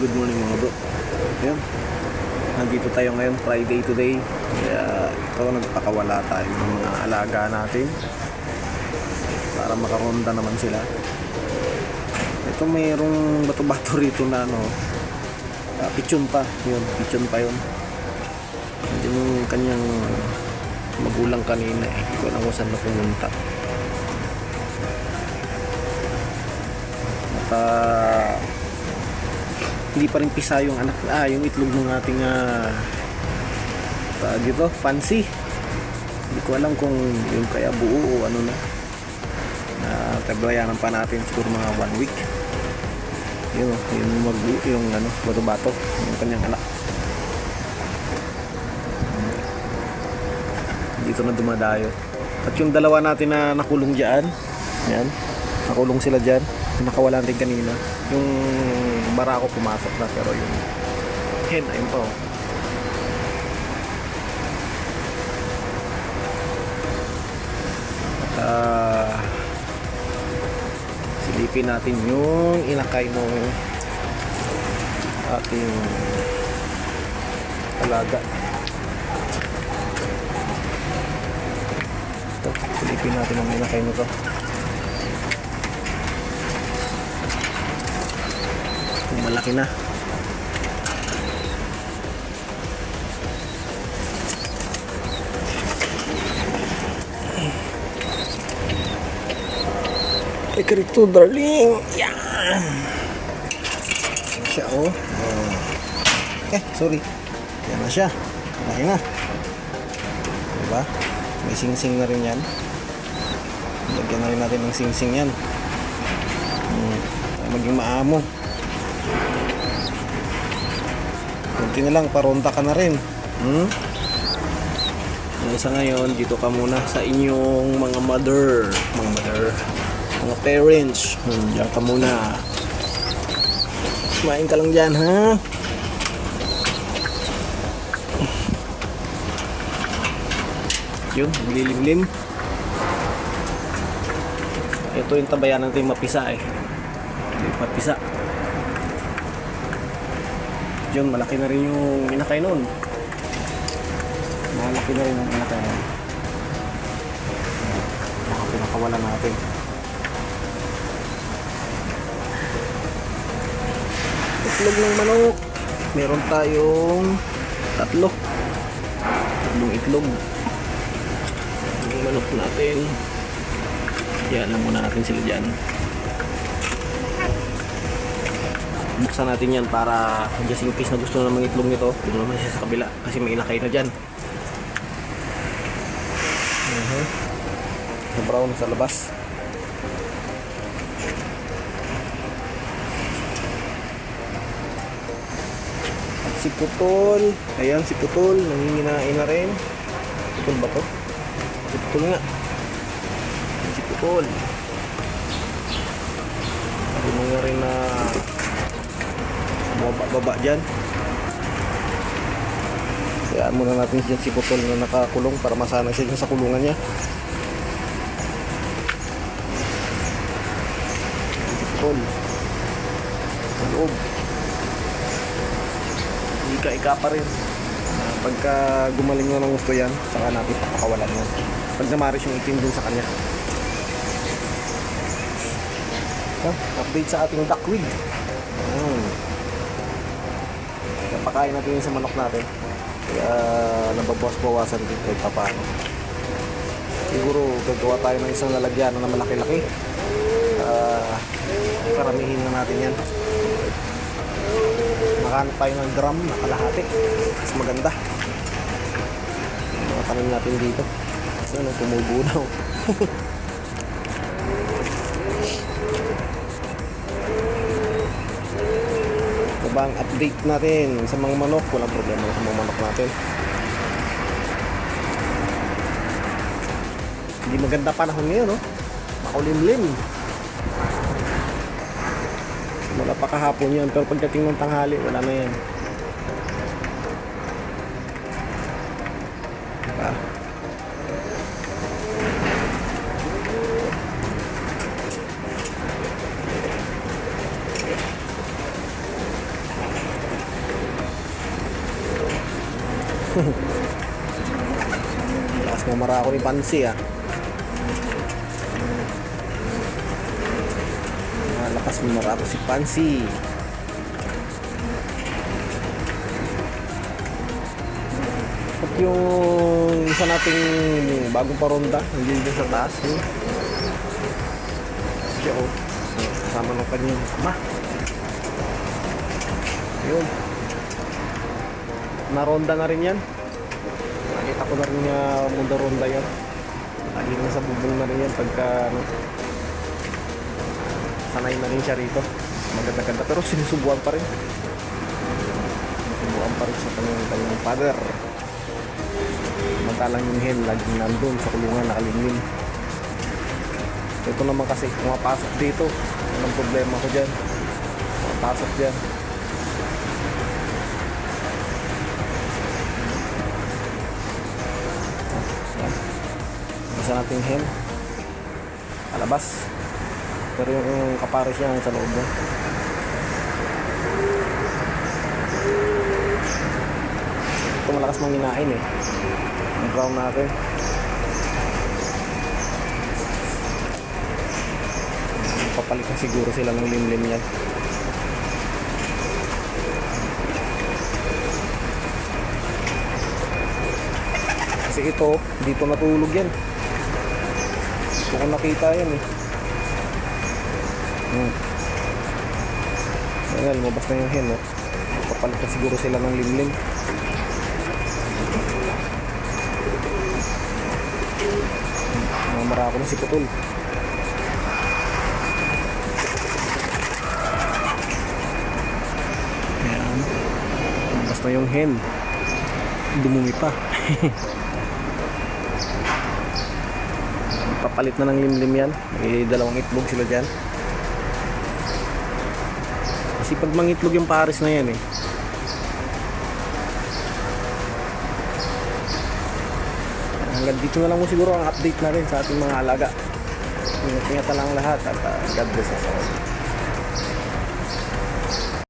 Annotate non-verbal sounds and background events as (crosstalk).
Good morning mga bro. Ayan. Nandito tayo ngayon, Friday today. Kaya ito, nagpakawala tayo ng mga alaga natin. Para makaronda naman sila. Ito mayroong bato-bato rito na ano. ah, pichon pa. Yun, pichon pa yun. Yung kanyang magulang kanina eh. Hindi ko alam kung saan na pumunta. At ah, hindi pa rin pisa yung anak ah yung itlog ng ating ah tawag dito fancy. Hindi ko alam kung yung kaya buo o ano na. Na tabayanan pa natin siguro mga one week. Yun yung mag yung ano bato bato yung kanyang anak. Dito na dumadayo. At yung dalawa natin na nakulong dyan yan nakulong sila dyan nakawala din kanina. Yung barako pumasok na pero yung hen ayun pa oh. At, ah, silipin natin yung inakay ng ating alaga ito silipin natin ang inakay nito malaki na. Teka rito, darling. Yan. Siya, oh. oh. Eh, sorry. Yan na siya. Malaki na. Diba? May sing-sing na rin yan. Lagyan na rin natin ng sing-sing yan. Hmm. Maging maamo. Kunti na lang, paronta ka na rin. Hmm? Isa ngayon, dito ka muna sa inyong mga mother. Mga mother. Mga parents. Hmm, diyan ka muna. Kumain ka lang dyan, ha? Yun, lilimlim. Ito yung tabayan natin mapisa eh. Mapisa. Yun, malaki na rin yung inakay nun. Malaki na rin yung inakay nun. Baka pinakawala natin. Itlog ng manok. Meron tayong tatlo. Tatlong itlog. Yung manok natin. Yan lang muna natin sila dyan. Buksan natin yan para just in case na gusto na ng itlog nito doon naman siya sa kabila kasi may inakay na dyan. Uh na brown sa labas. At si Putol ayan si Putol nanginginain na rin. Putol ba to? si Putol nga. Si Putol. Hindi mo nga rin na baba-baba dyan. Kaya muna natin dyan si Putol na nakakulong para masanay siya dyan sa kulungan niya. Putol. Sa loob. Ika-ika pa rin. Pagka gumaling na ng gusto yan saka natin papakawalan yan. Pag namaris yung itim dun sa kanya. Yan, update sa ating duckweed hmm. Napakain natin yun sa manok natin. Kaya nababawas-bawasan din kahit paano. Siguro gagawa tayo ng isang lalagyan na malaki-laki. Uh, karamihin na natin yan. Makahanap tayo ng drum na kalahati. Mas maganda. Mga tanim natin dito. Ano, tumubo daw. (laughs) Ito ba ang update natin sa mga manok? Walang problema sa mga manok natin. Hindi maganda panahon ngayon, no? Makulimlim. Wala pa kahapon yan, pero pagdating ng tanghali, wala na yan. Diba? Lakas mo mara ako ni Pansi ah. Malakas mo mara ako si Pansi. At yung isa nating bagong paronda, hindi dito sa taas. Yun. Siya oh. Kasama ng kanyang ama. Yun. Naronda na rin yan. Nakita ko na rin niya mundo ronda yan. Lagi na sa bubong na rin yan pagka ano, sanay na rin siya rito. Maganda-ganda pero sinusubuan pa rin. Sinusubuan pa rin sa kanyang, kanyang father. Samantalang yung hen laging nandun sa kulungan nakalimlim. Ito naman kasi pumapasok dito. Anong problema ko dyan? Pumapasok dyan. Isa nating hen. Palabas. Pero yung kapares niya sa loob mo. Ito malakas manginain eh. Ang brown natin. Papalit na siguro sila ng limlim yan. Kasi ito, dito natulog yan. Dito ko nakita yan eh. Hmm. Ayan, lumabas na yung hen, no? Papalit na siguro sila ng limlim. Mamara ako na si Putol. Ayan. Lumabas na yung hen. Dumumi pa. (laughs) Papalit na ng limlim yan. May dalawang itlog sila dyan. Kasi pag mangitlog yung pares na yan eh. Hanggang dito na lang mo siguro ang update natin sa ating mga alaga. Ingat-ingat lang lahat at uh, God bless us all.